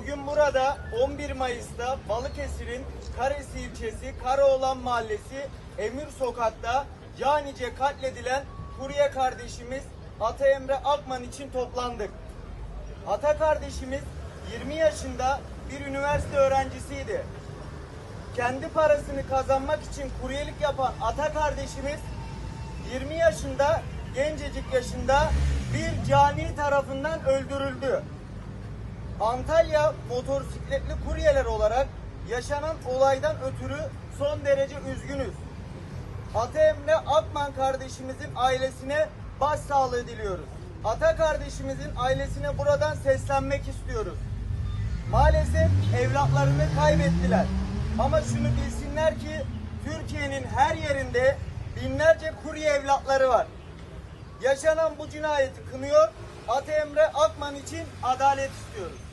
Bugün burada 11 Mayıs'ta Balıkesir'in Karesi ilçesi Karaoğlan Mahallesi Emir Sokak'ta canice katledilen kurye kardeşimiz Ata Emre Akman için toplandık. Ata kardeşimiz 20 yaşında bir üniversite öğrencisiydi. Kendi parasını kazanmak için kuryelik yapan Ata kardeşimiz 20 yaşında gencecik yaşında bir cani tarafından öldürüldü. Antalya motosikletli kuryeler olarak yaşanan olaydan ötürü son derece üzgünüz. Ata Emre Akman kardeşimizin ailesine başsağlığı diliyoruz. Ata kardeşimizin ailesine buradan seslenmek istiyoruz. Maalesef evlatlarını kaybettiler. Ama şunu bilsinler ki Türkiye'nin her yerinde binlerce kurye evlatları var. Yaşanan bu cinayeti kınıyor. Ata Emre Akman için adalet istiyoruz.